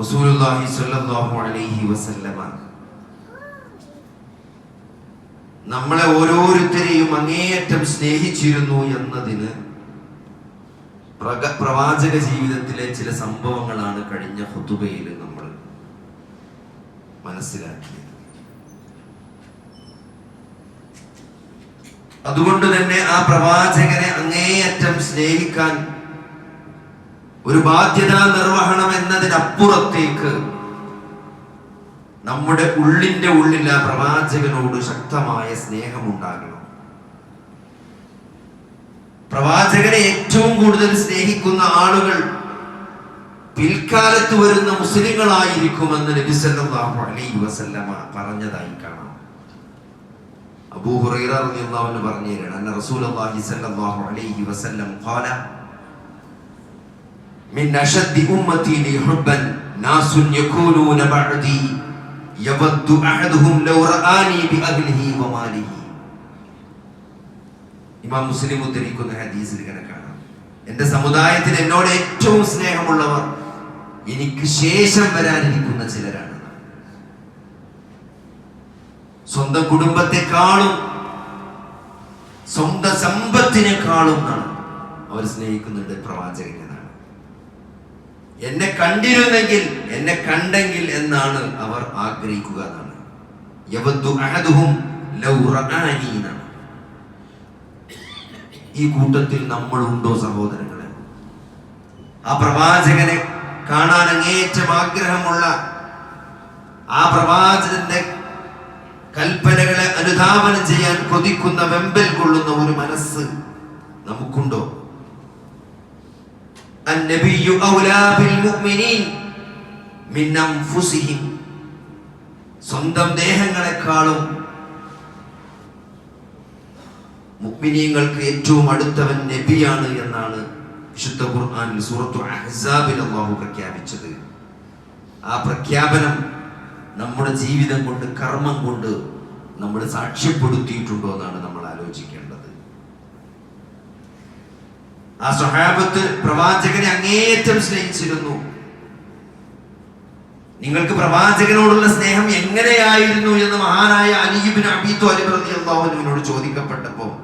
റസൂലുള്ളാഹി സ്വല്ലല്ലാഹു അലൈഹി വസല്ലമ. നമ്മളെ ഓരോരുത്തരെയും അങ്ങേയറ്റം സ്നേഹിച്ചിരുന്നു എന്നതിന് പ്രവാചക ജീവിതത്തിലെ ചില സംഭവങ്ങളാണ് കഴിഞ്ഞ ഹുതുബയിൽ നമ്മൾ മനസ്സിലാക്കിയത്. അതുകൊണ്ട് തന്നെ ആ പ്രവാചകനെ അങ്ങേയറ്റം സ്നേഹിക്കാൻ ഒരു ബാധ്യതാ നിർവഹണം എന്നതിനപ്പുറത്തേക്ക് നമ്മുടെ ഉള്ളിന്റെ ഉള്ളിൽ ആ പ്രവാചകനോട് ശക്തമായ സ്നേഹമുണ്ടാകണം. പ്രവാചകനെ ഏറ്റവും കൂടുതൽ സ്നേഹിക്കുന്ന ആളുകൾ പിൽക്കാലത്ത് വരുന്ന മുസ്ലിങ്ങളായിരിക്കുമെന്ന് നബി സല്ലല്ലാഹു അലൈഹി വസല്ലമ പറഞ്ഞതായി കാണാം. അബൂ റളിയല്ലാഹു അൻഹു പറഞ്ഞു തരണം അലൈഹി വസല്ലം ഖാല من أشد أمتي لي حبا ناس يكونون بعدي يود أحدهم لو رآني بأهله وماله ഇമാം മുസ്ലിം ഉദ്ധരിക്കുന്ന ഹദീസിൽ ഇങ്ങനെ കാണാം എന്റെ സമുദായത്തിൽ എന്നോട് ഏറ്റവും സ്നേഹമുള്ളവർ എനിക്ക് ശേഷം വരാനിരിക്കുന്ന ചിലരാണ് സ്വന്തം കുടുംബത്തെക്കാളും സ്വന്തം സമ്പത്തിനേക്കാളും എന്നാണ് അവർ സ്നേഹിക്കുന്നുണ്ട് പ്രവാചകൻ എന്നാണ് എന്നെ കണ്ടിരുന്നെങ്കിൽ എന്നെ കണ്ടെങ്കിൽ എന്നാണ് അവർ ആഗ്രഹിക്കുക എന്നാണ്. ഈ കൂട്ടത്തിൽ നമ്മളുണ്ടോ സഹോദരങ്ങളെ? ആ പ്രവാചകനെ കാണാൻ അങ്ങേറ്റം ആഗ്രഹമുള്ള ആ പ്രവാചകന്റെ കൽപ്പനകളെ അനുധാവനം ചെയ്യാൻ കൊതിക്കുന്ന വെമ്പൽ കൊള്ളുന്ന ഒരു മനസ്സ് നമുക്കുണ്ടോ? النبي أولى بالمؤمنين من أنفسهم സ്വന്തം ദേഹങ്ങളെക്കാളും മുഅ്മിനീങ്ങൾക്ക് ഏറ്റവും അടുത്തവൻ നബിയാണ് എന്നാണ് വിശുദ്ധ ഖുർആനിൽ സൂറത്തു അഹ്സാബിൽ അല്ലാഹു പ്രഖ്യാപിച്ചത് ആ പ്രഖ്യാപനം നമ്മുടെ ജീവിതം കൊണ്ട് കർമ്മം കൊണ്ട് നമ്മൾ സാക്ഷ്യപ്പെടുത്തിയിട്ടുണ്ടോ എന്നാണ് ആ സ്വഹാബത്ത് പ്രവാചകനെ അങ്ങേയറ്റം സ്നേഹിച്ചിരുന്നു. നിങ്ങൾക്ക് പ്രവാചകനോടുള്ള സ്നേഹം എങ്ങനെയായിരുന്നു എന്ന് മഹാനായ അലിബിൻ അബീത്തു അലിബ്രതി അള്ളാഹുവിനോട് ചോദിക്കപ്പെട്ടപ്പോ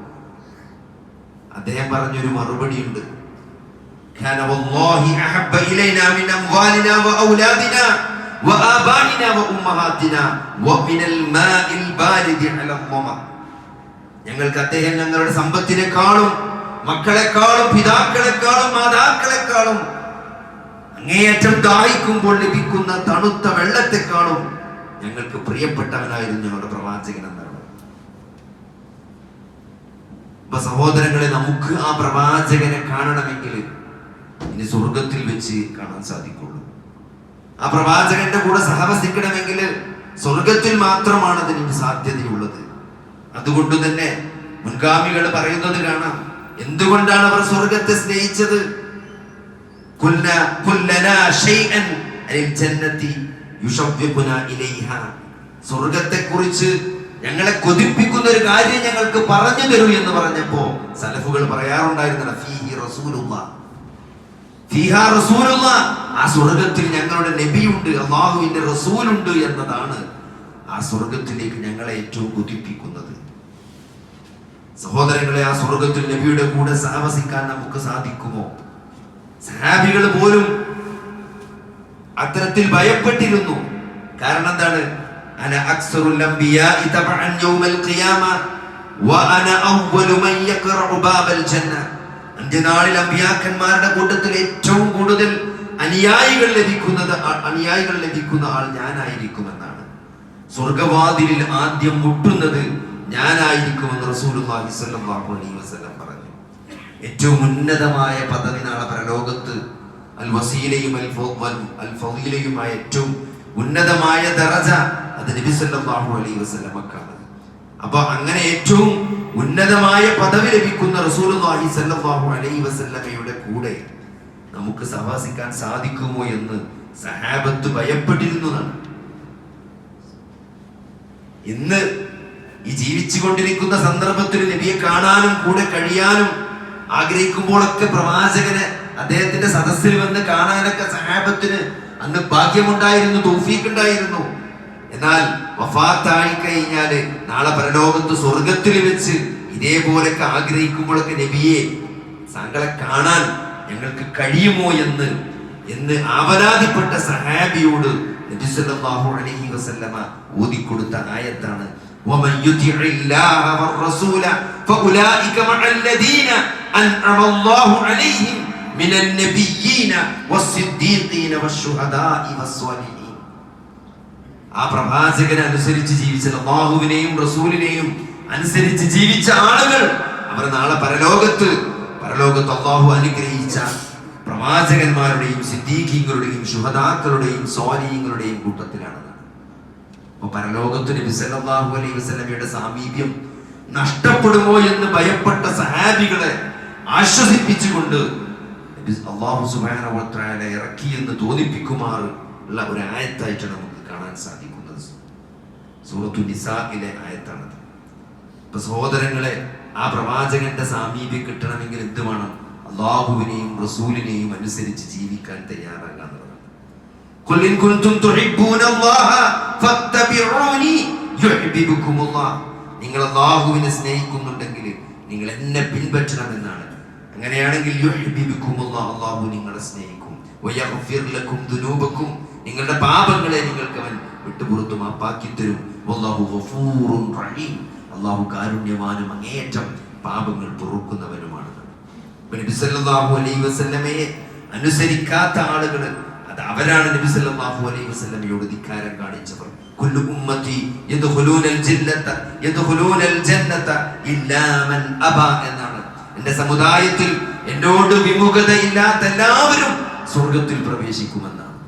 അദ്ദേഹം പറഞ്ഞൊരു മറുപടി ഉണ്ട്. ഞങ്ങൾക്ക് അദ്ദേഹം ഞങ്ങളുടെ സമ്പത്തിനെക്കാളും മക്കളെക്കാളും പിതാക്കളെക്കാളും മാതാക്കളെക്കാളും അങ്ങേയറ്റം ദാഹിക്കുമ്പോൾ ലഭിക്കുന്ന തണുത്ത വെള്ളത്തെക്കാളും ഞങ്ങൾക്ക് പ്രിയപ്പെട്ടവനായിരുന്നു ഞങ്ങളുടെ പ്രവാചകൻ എന്നാണ് അപ്പൊ സഹോദരങ്ങളെ നമുക്ക് ആ പ്രവാചകനെ കാണണമെങ്കിൽ ഇനി സ്വർഗത്തിൽ വെച്ച് കാണാൻ സാധിക്കുള്ളൂ. ആ പ്രവാചകന്റെ കൂടെ സഹവസിക്കണമെങ്കിൽ സ്വർഗത്തിൽ മാത്രമാണ് അതിന് സാധ്യതയുള്ളത്. അതുകൊണ്ട് തന്നെ മുൻഗാമികൾ പറയുന്നത് കാണാം. എന്തുകൊണ്ടാണ് അവർ സ്വർഗത്തെ സ്നേഹിച്ചത്? സ്വർഗത്തെ കുറിച്ച് ഞങ്ങളെ കൊതിപ്പിക്കുന്ന ഒരു കാര്യം ഞങ്ങൾക്ക് പറഞ്ഞു തരൂ എന്ന് പറഞ്ഞപ്പോ സലഫുകൾ പറയാറുണ്ടായിരുന്ന ആ സ്വർഗത്തിൽ ഞങ്ങളുടെ നബിയുണ്ട് അള്ളാഹുവിന്റെ റസൂലുണ്ട് എന്നതാണ് ആ സ്വർഗത്തിലേക്ക് ഞങ്ങളെ ഏറ്റവും കൊതിപ്പിക്കുന്നത്. സഹോദരങ്ങളെ ആ സ്വർഗത്തിൽ നബിയുടെ കൂടെ സാഹസിക്കാൻ നമുക്ക് സാധിക്കുമോ? സഹാബികൾ പോലും അത്തരത്തിൽ ഭയപ്പെട്ടിരുന്നു. കാരണം എന്താണ്? അന അക്സറുൽ അംബിയാഇ തബഅൻ യൗമൽ ഖിയാമ വഅന അവ്വലു മൻ യഖറഉ ബാബൽ ജന്ന. അന്ത്യനാളിൽ അമ്പിയാക്കന്മാരുടെ കൂട്ടത്തിൽ ഏറ്റവും കൂടുതൽ അനുയായികൾ ലഭിക്കുന്നത് അനുയായികൾ ലഭിക്കുന്ന ആൾ ഞാനായിരിക്കുമെന്നാണ്. സ്വർഗവാതിലിൽ ആദ്യം മുട്ടുന്നത് ഞാനായിരിക്കുമെന്ന് റസൂലുള്ളാഹി സ്വല്ലല്ലാഹു അലൈഹി വസല്ലം പറഞ്ഞു. ഏറ്റവും ഉന്നതമായ പദവി നാളെ പരലോകത്ത് അൽ വസീലയും അൽ അൽ ഫളീലയുമായ ഏറ്റവും ഉന്നതമായ ദറജ അത് നബി സല്ലല്ലാഹു അലൈഹി വസല്ലമക്കാണ്. അപ്പൊ അങ്ങനെ ഏറ്റവും ഉന്നതമായ പദവി ലഭിക്കുന്ന റസൂലുള്ളാഹി സ്വല്ലല്ലാഹു അലൈഹി വസല്ലമയുടെ കൂടെ നമുക്ക് സഹവാസിക്കാൻ സാധിക്കുമോ എന്ന് സഹാബത്ത് ഭയപ്പെട്ടിരുന്നതാണ്. ഇന്ന് ഈ ജീവിച്ചുകൊണ്ടിരിക്കുന്ന സന്ദർഭത്തിൽ നബിയെ കാണാനും കൂടെ കഴിയാനും ആഗ്രഹിക്കുമ്പോഴൊക്കെ പ്രവാചകന് അദ്ദേഹത്തിന്റെ സദസ്സിൽ വന്ന് കാണാനൊക്കെ സഹാബ സഹാബത്തിന് അന്ന് ഭാഗ്യമുണ്ടായിരുന്നു തൗഫീഖ് ഉണ്ടായിരുന്നു എന്നാൽ വഫാത്തായി കഴിഞ്ഞാൽ നാളെ പരലോകത്ത് സ്വർഗത്തിൽ വെച്ച് ഇതേപോലൊക്കെ ആഗ്രഹിക്കുമ്പോഴൊക്കെ നബിയെ താങ്കളെ കാണാൻ ഞങ്ങൾക്ക് കഴിയുമോ എന്ന് എന്ന് ആവലാതിപ്പെട്ട സഹാബിയോട് നബി സല്ലല്ലാഹു അലൈഹി വസല്ലമ ഓതിക്കൊടുത്ത ആയത്താണ് ومن يطع الله والرسول فاولئك مع الذين انعم الله عليهم من النبيين والصديقين والشهداء والصالحين ആ പ്രവാചകനെ അനുസരിച്ച് ജീവിച്ച അള്ളാഹുവിനെയും റസൂലിനെയും അനുസരിച്ച് ജീവിച്ച ആളുകൾ അവർ നാളെ പരലോകത്ത് പരലോകത്ത് അള്ളാഹു അനുഗ്രഹിച്ച പ്രവാചകന്മാരുടെയും സിദ്ദീഖീങ്ങളുടെയും ശുഹദാക്കളുടെയും സ്വാലീങ്ങളുടെയും കൂട്ടത്തിലാണ് അപ്പൊ പരലോകത്ത് നബി സല്ലല്ലാഹു അലൈഹി വസല്ലമയുടെ സാമീപ്യം നഷ്ടപ്പെടുമോ എന്ന് ഭയപ്പെട്ട സഹാബികളെ ആശ്വസിപ്പിച്ചുകൊണ്ട് അള്ളാഹു സുബാനെ ഇറക്കി എന്ന് തോന്നിപ്പിക്കുമാർ ഉള്ള ഒരു ആയത്തായിട്ട് നമുക്ക് കാണാൻ സാധിക്കുന്നത്. സൂറത്തു നിസാഖിലെ ആയത്താണത്. ഇപ്പൊ സഹോദരങ്ങളെ ആ പ്രവാചകന്റെ സാമീപ്യം കിട്ടണമെങ്കിൽ എന്ത് വേണം? അള്ളാഹുവിനെയും റസൂലിനെയും അനുസരിച്ച് ജീവിക്കാൻ തയ്യാറാകാൻ നിങ്ങൾ അള്ളാഹുവിനെ സ്നേഹിക്കുന്നുണ്ടെങ്കിൽ നിങ്ങൾ എന്നെ പിൻപറ്റണം എന്നാണ് അങ്ങനെയാണെങ്കിൽ അള്ളാഹു നിങ്ങളെ സ്നേഹിക്കും. നിങ്ങളുടെ പാപങ്ങളെ നിങ്ങൾക്ക് അവൻ വിട്ടുപുറത്തു മാപ്പാക്കി തരും. അള്ളാഹു കാരുണ്യവാനും അങ്ങേയറ്റം പാപങ്ങൾ പൊറുക്കുന്നവനുമാണ്. അനുസരിക്കാത്ത ആളുകൾ അവരാണ് നബി സല്ലല്ലാഹു അലൈഹി വസല്ലമയോട് ധിക്കാരം കാണിച്ചവർ. കുല്ലു ഉമ്മത്തി യദ്ഖുലൂനൽ ജന്നത യദ്ഖുലൂനൽ ജന്നത ഇല്ലാ മൻ അബ എന്നാണ്. എന്റെ സമുദായത്തിൽ എന്നോട് വിമുഖതയില്ലാത്ത എല്ലാവരും സ്വർഗത്തിൽ പ്രവേശിക്കുമെന്നാണ്.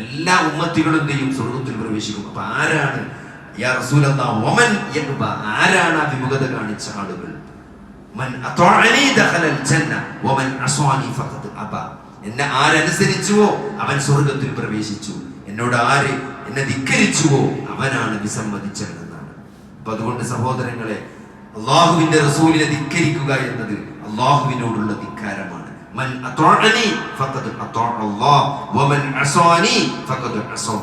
എല്ലാ ഉമ്മത്തികളും ചെയ്യും? സ്വർഗത്തിൽ പ്രവേശിക്കും. അപ്പൊ ആരാണ്? യാ റസൂലല്ലാഹ് വമൻ എന്നുപ ആരാണ് ആ വിമുഖത കാണിച്ച ആളുകൾ? മൻ അത്വഅനി ദഖലൽ ജന്ന വമൻ അസ്വാനി ഫഖദ് അബ. എന്നെ ആരനുസരിച്ചുവോ അവൻ സ്വർഗത്തിൽ പ്രവേശിച്ചു. എന്നോട് ആര് എന്നെ ധിക്കരിച്ചുവോ അവനാണ് വിസമ്മതിച്ചതെന്നാണ് അപ്പൊ അതുകൊണ്ട് സഹോദരങ്ങളെ അള്ളാഹുവിന്റെ റസൂലിനെ ധിക്കരിക്കുക എന്നത് അള്ളാഹുവിനോടുള്ള ധിക്കാരമാണ്. മൻ അത്വഅനി ഫഖദ് അത്വഅ അല്ലാഹ് വമൻ അസ്വാനി ഫഖദ് അസ്വ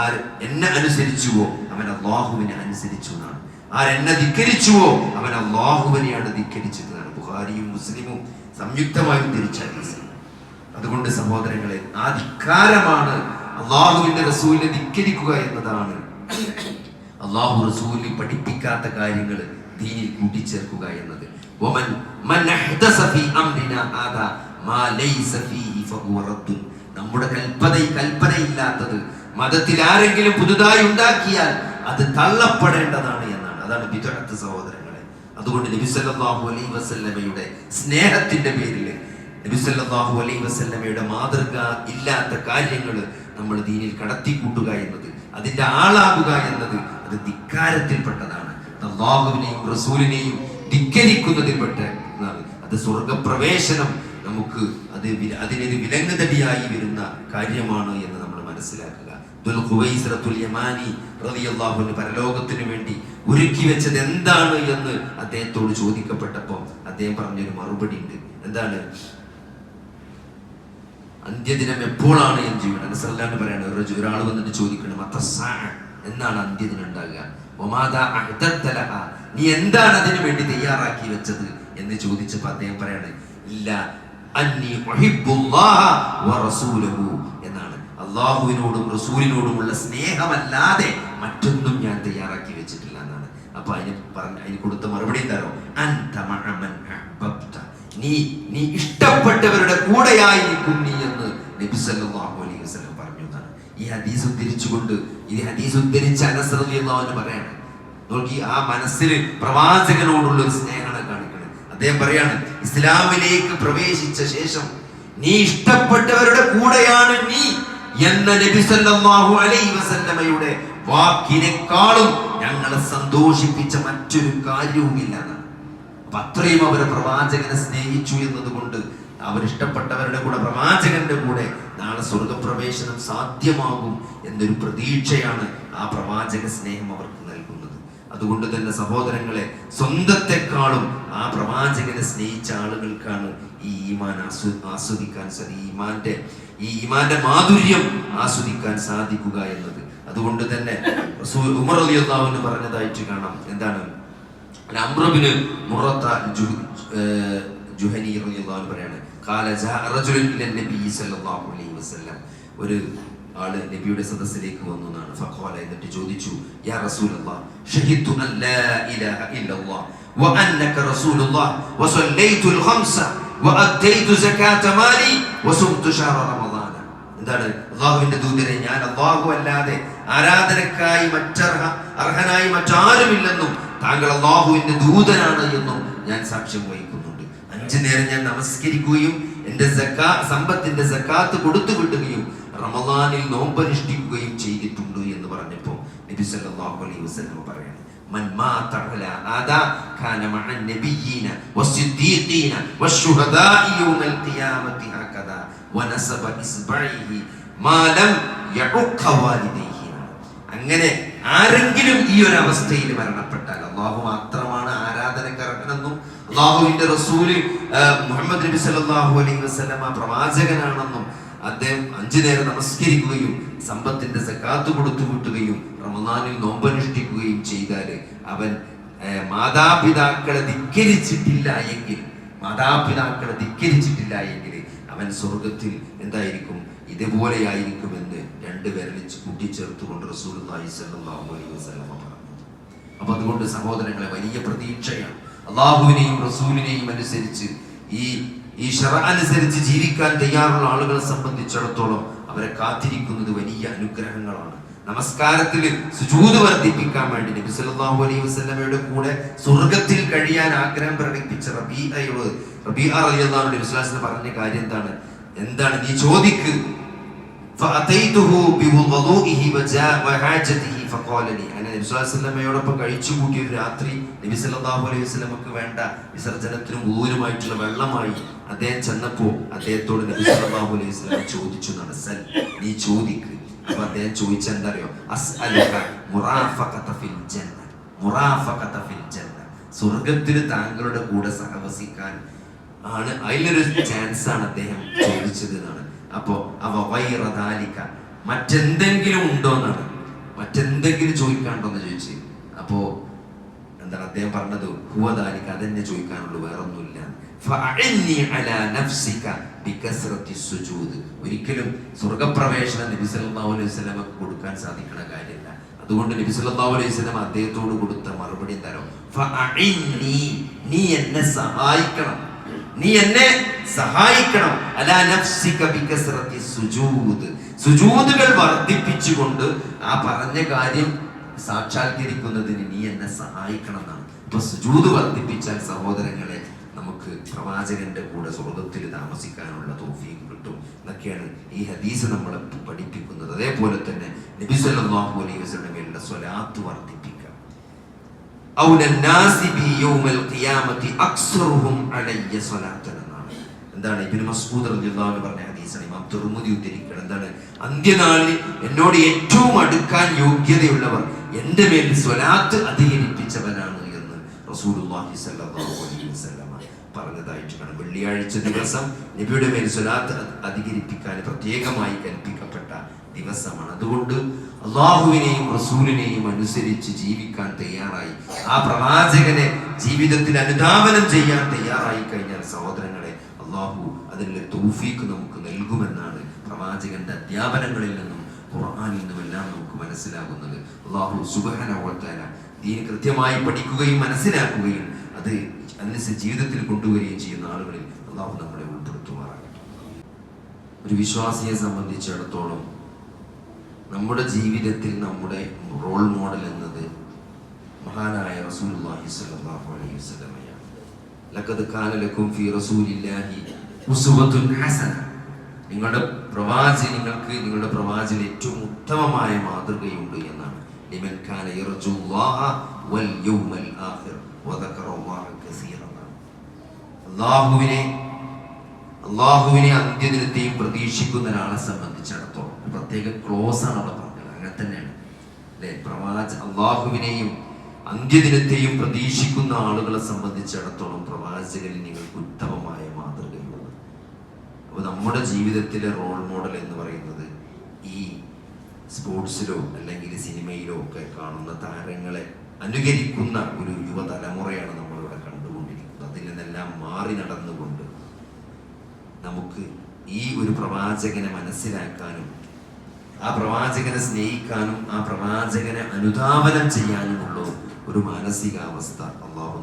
അല്ലാഹ് എന്നെ അനുസരിച്ചുവോ അവൻ അള്ളാഹുവിനെ അനുസരിച്ചു എന്നാണ് ആരെന്നെ ധിക്കരിച്ചുവോ അവൻ അള്ളാഹുവിനെയാണ് ധിക്കരിച്ചത് ബുഖാരിയും മുസ്ലിമും സംയുക്തമായി ഹദീസ്. അതുകൊണ്ട് സഹോദരങ്ങളെ ആ ധിക്കാരമാണ് അള്ളാഹുവിന്റെ റസൂലിനെ ധിക്കരിക്കുക എന്നതാണ്. അള്ളാഹു റസൂലിൽ പഠിപ്പിക്കാത്ത കാര്യങ്ങൾ ദീനിൽ കൂട്ടിച്ചേർക്കുക എന്നത്. നമ്മുടെ കൽപ്പന കൽപ്പനയില്ലാത്തത് മതത്തിൽ ആരെങ്കിലും പുതുതായി ഉണ്ടാക്കിയാൽ അത് തള്ളപ്പെടേണ്ടതാണ് എന്നാണ്. അതാണ് ബിദഅത്ത് സഹോദരങ്ങളെ. അതുകൊണ്ട് നബി സല്ലല്ലാഹു അലൈഹി വസല്ലമയുടെ സ്നേഹത്തിന്റെ പേരിൽ നബി അലൈ വസല്ലമയുടെ മാതൃക ഇല്ലാത്ത കാര്യങ്ങൾ നമ്മൾ ദീനിൽ കടത്തിക്കൂട്ടുക എന്നത് അതിന്റെ ആളാകുക എന്നത് അത് ധിക്കാരത്തിൽപ്പെട്ടതാണ്. അള്ളാഹുവിനെയും റസൂലിനെയും ധിക്കരിക്കുന്നതിൽപ്പെട്ട അത് സ്വർഗപ്രവേശനം നമുക്ക് അത് അതിനൊരു വിലങ്ങുതടിയായി വരുന്ന കാര്യമാണ് എന്ന് നമ്മൾ മനസ്സിലാക്കുക. പരലോകത്തിന് വേണ്ടി ഒരുക്കി വെച്ചത് എന്താണ് എന്ന് അദ്ദേഹത്തോട് ചോദിക്കപ്പെട്ടപ്പോൾ അദ്ദേഹം പറഞ്ഞൊരു മറുപടി ഉണ്ട്. എന്താണ്? അന്ത്യദിനം എപ്പോഴാണ് എന്ന് ചോദിക്കണം അനസല്ലാണ്ട് പറയാണ് ഒരാൾ വന്നിട്ട് ചോദിക്കണം എന്നാണ് അന്ത്യദിനം ഉണ്ടാകുക. നീ എന്താണ് അതിനു വേണ്ടി തയ്യാറാക്കി വെച്ചത്? എന്ന് ചോദിച്ചപ്പോൾ അദ്ദേഹം പറയാണ് ഇല്ല അന്നി എന്നാണ്. അള്ളാഹുവിനോടും റസൂലിനോടുമുള്ള സ്നേഹമല്ലാതെ മറ്റൊന്നും ഞാൻ തയ്യാറാക്കി വെച്ചിട്ടില്ല എന്നാണ്. അപ്പൊ അതിന് പറഞ്ഞ അതിന് കൊടുത്ത മറുപടി എന്താണോ? നീ നീ ഇഷ്ടപ്പെട്ടവരുടെ കൂടെയായിരിക്കും നീ നബി സല്ലല്ലാഹു അലൈഹി വസല്ലം പറഞ്ഞു എന്നാണ്. ഈ ഹദീസ് ഉദ്ധരിച്ചുകൊണ്ട് ഈ ഹദീസ് ഉദ്ധരിച്ച അനസ് റളിയല്ലാഹു അൻഹു പറയാണ്. നോക്കി ആ മനസ്സിൽ പ്രവാചകനോടുള്ള ഒരു സ്നേഹമാണ് കാണിക്കുന്നത്. അദ്ദേഹം പറയാണ് ഇസ്ലാമിലേക്ക് പ്രവേശിച്ച ശേഷം നീ ഇഷ്ടപ്പെട്ടവരുടെ കൂടെയാണ് നീ എന്ന നബി സല്ലല്ലാഹു അലൈഹി വസല്ലമയുടെ വാക്കിനെക്കാളും ഞങ്ങളെ സന്തോഷിപ്പിച്ച മറ്റൊരു കാര്യവുമില്ല അപ്പൊ അത്രയും അവരെ പ്രവാചകനെ സ്നേഹിച്ചു എന്നതുകൊണ്ട് അവരിഷ്ടപ്പെട്ടവരുടെ കൂടെ പ്രവാചകന്റെ കൂടെ നാളെ സ്വർഗപ്രവേശനം സാധ്യമാകും എന്നൊരു പ്രതീക്ഷയാണ് ആ പ്രവാചക സ്നേഹം അവർക്ക് നൽകുന്നത്. അതുകൊണ്ട് തന്നെ സഹോദരങ്ങളെ സ്വന്തത്തെക്കാളും ആ പ്രവാചകനെ സ്നേഹിച്ച ആളുകൾക്കാണ് ഈ ഈമാൻ ആസ്വ ആസ്വദിക്കാൻ ഈമാന്റെ ഈ ഈമാന്റെ മാധുര്യം ആസ്വദിക്കാൻ സാധിക്കുക എന്നത്. അതുകൊണ്ട് തന്നെ ഉമർ അലി അള്ളാഹുവിന് പറഞ്ഞതായിട്ട് കാണാം. എന്താണ്? അമ്രബിന് മുറത്ത ജുഹനി പറയാണ് ഒരു ആൾ നബിയുടെ സദസ്സിലേക്ക് വന്നു എന്നാണ്. ഫഖാല എന്നിട്ട് ചോദിച്ചു യാ റസൂലല്ലാഹ് ഷഹിദു അൻ ലാ ഇലാഹ ഇല്ലല്ലാഹ് വഅന്നക റസൂലുള്ളാഹ് സല്ലൈതുൽ ഖംസ വഅദ്ദൈതു സകാത മാലി വസുംതു ശഹറ റമദാന. എന്താണ്? അല്ലാഹുവിന്റെ ദൂതരെ ഞാൻ അല്ലാഹു അല്ലാതെ ആരാധനക്കായി മറ്റർഹ അർഹനായി മറ്റാരുമില്ലെന്നും താങ്കൾ അള്ളാഹുവിന്റെ ദൂതനാണ് എന്നും ഞാൻ സാക്ഷ്യം വഹിക്കുന്നുണ്ട് അഞ്ചു നേരം ഞാൻ നമസ്കരിക്കുകയും എന്റെ സക്കാ സമ്പത്തിന്റെ സക്കാത്ത് കൊടുത്തു വിട്ടുകയും റമദാനിൽ നോമ്പനുഷ്ഠിക്കുകയും ചെയ്തിട്ടുണ്ട് എന്ന് പറഞ്ഞപ്പോ നബി സല്ലല്ലാഹു അലൈഹി വസല്ലം പറയാണ് من مات على هذا كان مع النبيين والصديقين والشهداء يوم القيامة هكذا ونسب إصبعه ما لم يعق والديه അങ്ങനെ ആരെങ്കിലും ഈ ഒരു അവസ്ഥയിൽ മരണപ്പെട്ടാൽ അള്ളാഹു മാത്രമാണ് ആരാധനക്കർഹനെന്നും അള്ളാഹുവിന്റെ റസൂൽ മുഹമ്മദ് നബി സല്ലല്ലാഹു അലൈഹി വസല്ലമ പ്രവാചകനാണെന്നും അദ്ദേഹം അഞ്ചു നേരം നമസ്കരിക്കുകയും സമ്പത്തിന്റെ സക്കാത്ത് കൊടുത്തു വിട്ടുകയും റമദാനിൽ നോമ്പനുഷ്ഠിക്കുകയും ചെയ്താൽ അവൻ മാതാപിതാക്കളെ ധിക്കരിച്ചിട്ടില്ല എങ്കിൽ മാതാപിതാക്കളെ ധിക്കരിച്ചിട്ടില്ല എങ്കിൽ അവൻ സ്വർഗത്തിൽ എന്തായിരിക്കും? ഇതുപോലെയായിരിക്കുമെന്ന് വിരലിച്ച് കൂട്ടിച്ചേർത്തുകൊണ്ട് സ്വല്ലല്ലാഹു അലൈഹി വസല്ലമ പറഞ്ഞു. അപ്പൊ അതുകൊണ്ട് സഹോദരങ്ങളെ വലിയ പ്രതീക്ഷയാണ്. അള്ളാഹുവിനെയും റസൂലിനെയും അനുസരിച്ച് ഈ ഈ ഷറ അനുസരിച്ച് ജീവിക്കാൻ തയ്യാറുള്ള ആളുകളെ സംബന്ധിച്ചിടത്തോളം അവരെ കാത്തിരിക്കുന്നത് വലിയ അനുഗ്രഹങ്ങളാണ്. നമസ്കാരത്തിൽ സുജൂത് വർദ്ധിപ്പിക്കാൻ വേണ്ടി നബി സല്ലല്ലാഹു അലൈഹി വസല്ലമയുടെ കൂടെ സ്വർഗത്തിൽ കഴിയാൻ ആഗ്രഹം പ്രകടിപ്പിച്ച റബീഅയോട് റബീഅ റളിയല്ലാഹു അൻഹു പറഞ്ഞ കാര്യം എന്താണ്? എന്താണ്? നീ ചോദിക്ക്. ഫഅതൈതുഹു വജാ വഹാജതിഹി ഫഖാലനി അങ്ങനെ നബി സല്ലല്ലാഹു അലൈഹി വസല്ലമയോടൊപ്പം കഴിച്ചു കൂട്ടിയ ഒരു രാത്രി നബി സല്ലല്ലാഹു അലൈഹി വസല്ലമക്ക് വേണ്ട വിസർജനത്തിനും ഊരുമായിട്ടുള്ള വെള്ളമായി അദ്ദേഹം ചെന്നപ്പോൾ അദ്ദേഹത്തോട് നബി സല്ലല്ലാഹു അലൈഹി വസല്ലം ചോദിച്ചു നടസൽ നീ ചോദിക്ക്. അപ്പോൾ അദ്ദേഹം ചോദിച്ച എന്താ അറിയോ അസ്അലുക മുറാഫഖത ഫിൽ ജന്ന മുറാഫഖത ഫിൽ ജന്ന. സ്വർഗത്തിൽ താങ്കളുടെ കൂടെ സഹവസിക്കാൻ ആണ് അതിലൊരു ചാൻസ് ആണ് അദ്ദേഹം ചോദിച്ചത് എന്നാണ്. അപ്പോ അവ വൈറതാലിക്ക മറ്റെന്തെങ്കിലും ഉണ്ടോ എന്നാണ് മറ്റെന്തെങ്കിലും ചോദിക്കാണ്ടോന്ന് ചോദിച്ചു. അപ്പോ എന്താണ് അദ്ദേഹം പറഞ്ഞത്? ഹുവദാലിക്ക അതെന്നെ ചോദിക്കാനുള്ളൂ വേറൊന്നുമില്ല. ഒരിക്കലും സ്വർഗപ്രവേശനം നബി കൊടുക്കാൻ സാധിക്കുന്ന കാര്യമല്ല. അതുകൊണ്ട് നബി അലൈഹി വസല്ലം അദ്ദേഹത്തോട് കൊടുത്ത മറുപടി എന്താണോ? നീ എന്നെ സഹായിക്കണം. നീ എന്നെ സഹായിക്കണം. അലാ നഫ്സിക ബികസ്റത്തി സുജൂദ്. സുജൂദുകൾ വർദ്ധിപ്പിച്ചുകൊണ്ട് ആ പറഞ്ഞ കാര്യം സാക്ഷാത്കരിക്കുന്നതിന് നീ എന്നെ സഹായിക്കണം എന്നാണ് ഇപ്പൊ സുജൂദ് വർദ്ധിപ്പിച്ചാൽ സഹോദരങ്ങളെ നമുക്ക് പ്രവാചകന്റെ കൂടെ സ്വർഗത്തിൽ താമസിക്കാനുള്ള തൗഫീഖ് കിട്ടും. എന്നൊക്കെയാണ് ഈ ഹദീസ് നമ്മളെ പഠിപ്പിക്കുന്നത്. അതേപോലെ തന്നെ നബി സല്ലല്ലാഹു അലൈഹി വസല്ലമയുടെ സ്വലാത്ത് വർദ്ധിപ്പിക്കുക എന്താണ് റളിയല്ലാഹു പറഞ്ഞ തുർമുദി എന്താണ്? അന്ത്യനാളിൽ എന്നോട് ഏറ്റവും അടുക്കാൻ യോഗ്യതയുള്ളവർ എന്റെ മേൽ സ്വലാത്ത് അധികരിപ്പിച്ചവനാണ് എന്ന് റസൂലുള്ളാഹി സ്വല്ലല്ലാഹു അലൈഹി വസല്ലമ പറഞ്ഞതായിട്ട് വെള്ളിയാഴ്ച ദിവസം നബിയുടെ മേൽ സ്വലാത്ത് അധികരിപ്പിക്കാൻ പ്രത്യേകമായി കൽപ്പിക്കപ്പെട്ട. ദിവസമാണ്. അതുകൊണ്ട് അള്ളാഹുവിനെയും റസൂലിനെയും അനുസരിച്ച് ജീവിക്കാൻ തയ്യാറായി. ആ പ്രവാചകനെ ജീവിതത്തിൽ അനുധാവനം ചെയ്യാൻ തയ്യാറായി കഴിഞ്ഞാൽ സഹോദരങ്ങളെ അള്ളാഹു അതിനുള്ള തൗഫീക്ക് നമുക്ക് നൽകുമെന്നാണ് പ്രവാചകന്റെ അധ്യാപനങ്ങളിൽ നിന്നും ഖുർആാനിൽ നിന്നുമെല്ലാം നമുക്ക് മനസ്സിലാകുന്നത്. അള്ളാഹു സുബഹനോത്താല ദീൻ കൃത്യമായി പഠിക്കുകയും മനസ്സിലാക്കുകയും അത് അനുസരിച്ച് ജീവിതത്തിൽ കൊണ്ടുവരികയും ചെയ്യുന്ന ആളുകളിൽ അള്ളാഹു നമ്മളെ ഉൾപ്പെടുത്തുമാറാകട്ടെ. ഒരു വിശ്വാസിയെ സംബന്ധിച്ചിടത്തോളം നമ്മുടെ ജീവിതത്തിൽ നമ്മുടെ റോൾ മോഡൽ എന്നത് മഹാനായ റസൂലുള്ളാഹി സ്വല്ലല്ലാഹു അലൈഹി വസല്ലമയാണ്. ലഖദ് കാന ലക്കും ഫീ റസൂലില്ലാഹി ഉസ്വത്തുൻ ഹസന. നിങ്ങളുടെ പ്രവാചി നിങ്ങൾക്ക് നിങ്ങളുടെ പ്രവാചിൽ ഏറ്റവും ഉത്തമമായ മാതൃകയുണ്ട് എന്നാണ്. ലിമൻ കാന യർജുല്ലാഹ വൽ യൗമൽ ആഖിർ. വദക്കറല്ലാഹ കസീറ എന്നാണ്. അല്ലാഹുവിനെ അള്ളാഹുവിനെ അന്ത്യദിനത്തെയും പ്രതീക്ഷിക്കുന്ന ഒരാളെ സംബന്ധിച്ചിടത്തോളം. ഒരു പ്രത്യേക ക്ലോസ് ആണ് അവിടെ പറഞ്ഞത്. അങ്ങനെ തന്നെയാണ്. അല്ലെ? പ്രവാച അള്ളാഹുവിനെയും അന്ത്യദിനത്തെയും പ്രതീക്ഷിക്കുന്ന ആളുകളെ സംബന്ധിച്ചിടത്തോളം പ്രവാചകരിൽ നിങ്ങൾക്ക് ഉത്തമമായ മാതൃകയുള്ളത്. അപ്പോൾ നമ്മുടെ ജീവിതത്തിലെ റോൾ മോഡൽ എന്ന് പറയുന്നത് ഈ സ്പോർട്സിലോ അല്ലെങ്കിൽ സിനിമയിലോ ഒക്കെ കാണുന്ന താരങ്ങളെ അനുകരിക്കുന്ന ഒരു യുവതലമുറയാണ് നമ്മളിവിടെ കണ്ടുകൊണ്ടിരിക്കുന്നത്. അതിൽ നിന്നെല്ലാം മാറി നടന്നുകൊണ്ട് നമുക്ക് ഈ ഒരു പ്രവാചകനെ മനസ്സിലാക്കാനും ആ പ്രവാചകനെ സ്നേഹിക്കാനും ആ പ്രവാചകനെ അനുധാവനം ചെയ്യാനുമുള്ള ഒരു മാനസികാവസ്ഥ അള്ളാഹു